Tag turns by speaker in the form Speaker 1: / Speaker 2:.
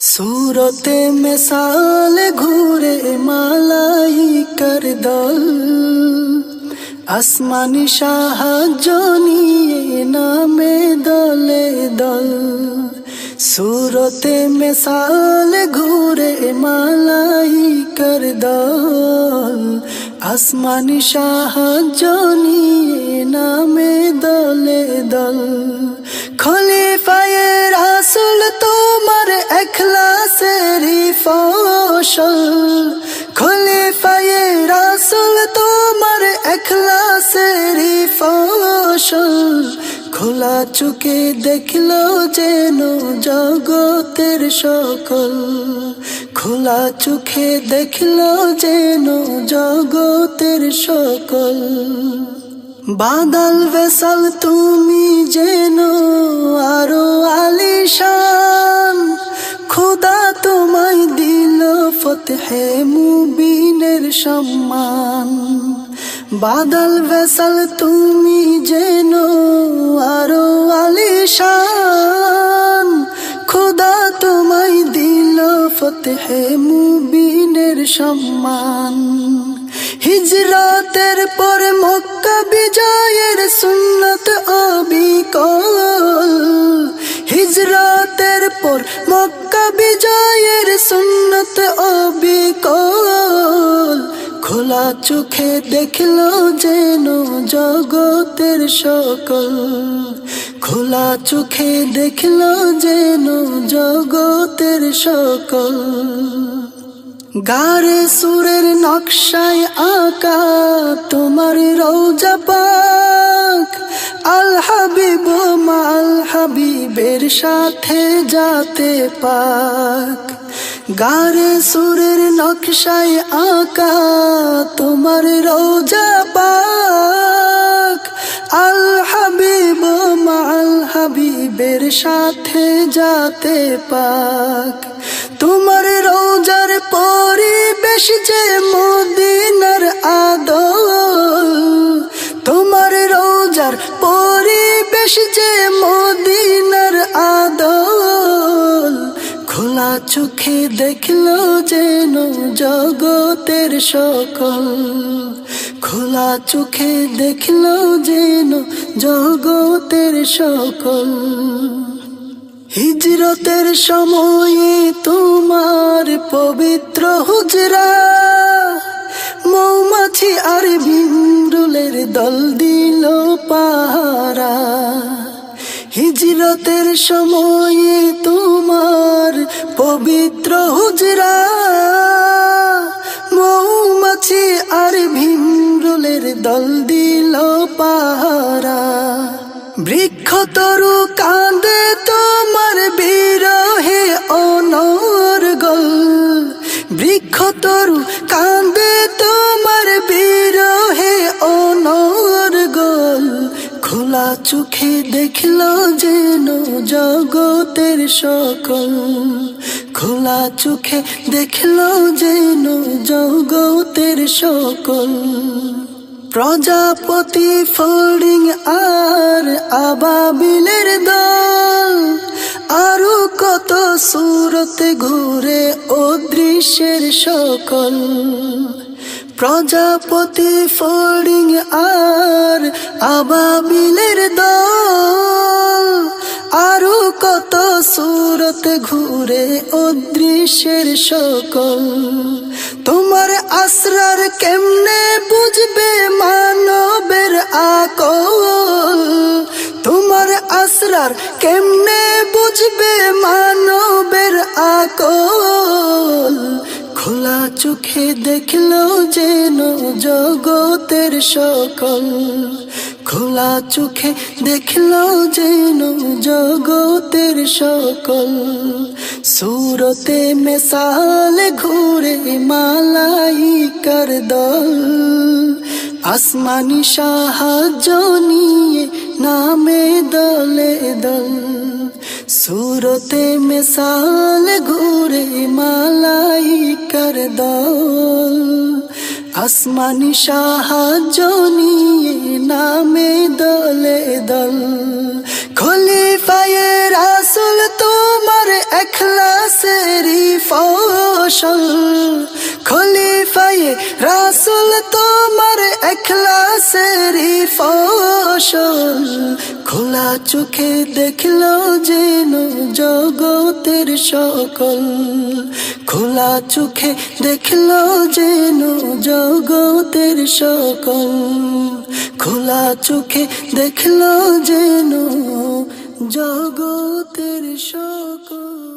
Speaker 1: সুরতে মেসাল ঘুরে মালাইকার দল আসমানি সাহায্য নিয়ে নামে দলে দল সুরতে মেসাল ঘুরে মালাইকার দল আসমানি সাহায্য নামে দলে দল। খলিফায়ে রাসুল তোমার এখলাসেরই ফসল। খলিফায়ে রাসুল তোমার এখলাসেরই ফসল। খোলা চোখে দেখল যেন জগতের সকল। খোলা চোখে দেখল যেন জগতের সকল। বাদল ভেসাল তুমি যেন আরও আলিশান। খোদা তোমায় দিল ফতেহে মুবিনের সম্মান। বাদল বেসল তুমি যেন আরও আলিশান। খোদা তোমায় দিল ফতেহে মুবিনের সম্মান। হিজরাতের পর মক্কা বিজয়ের খোলা চোখে দেখল যেন জগতের সকল। খোলা চোখে দেখল যেন জগতের সকল। গারে সুরের নকশায় আঁকা তোমার রৌজা পাক। আল মাল হাবিবের সাথে যাতে পাক। গারে সুরের নকশায় আঁকা তোমার রৌজা পাক। আল হাবিব মাল হাবিবের সাথে যাতে পাক। তোমার রোজার পরিবেশ যে মদিনার আদল। তোমার রোজার পরিবেশ যে চোখে দেখল যেন জগতের সকল। খোলা চোখে দেখল যেন জগতের সকল। হিজরতের সময়ে তোমার পবিত্র হুজরা, মৌমাছি আর বিমরুলের দল দিল পাহারা। হিজরতের সময়ে তোমার পবিত্র হুজরা, মৌমাছি আর ভীমরুলের দল দিল পাহারা। বৃক্ষ তরু কাঁদে তোমার বিরহে অনর্গল। বৃক্ষ তরু কাঁদে তোমার বিরহে অনর্গল। খোলা চোখে দেখল যেন জগতের সকল। খোলা চোখে দেখল যেন জগতের সকল। প্রজাপতি ফোল্ডিং আর আবাবিলের দল। আরও কত সুরতে ঘুরে ও দৃশ্যের সকল। প্রজাপতি ফোল্ডিং আর আবাবিলের দল। আরও কত সুরত ঘুরে ও দৃশ্যের সকল। তোমার আসরার কেমনে বুঝবে মানবের আকল? তোমার আসরার কেমনে বুঝবে মানবের আকল? চোখে দেখল যেন জগতের সকল। খোলা চোখে দেখল যেন জগতের সকল। সুরতে মেসাল ঘুরে মালাইকার দল। আসমানি সাহায্য নিয়ে নামে দলে দল। সুরতে মেসাল ঘুরে মালাইকার দল। আসমানি সাহায্য নিয়ে নামে দলে দল। খলিফায়ে রাসুল তোমার এখলাসেরই ফসল। খলিফায়ে রাসুল তোমার এখলাসেরই ফসল খোলা চোখে দেখল যেন জগতের সকল। খোলা চোখে দেখল যেন জগতের সকল। খোলা চোখে দেখল যেন জগতের সকল।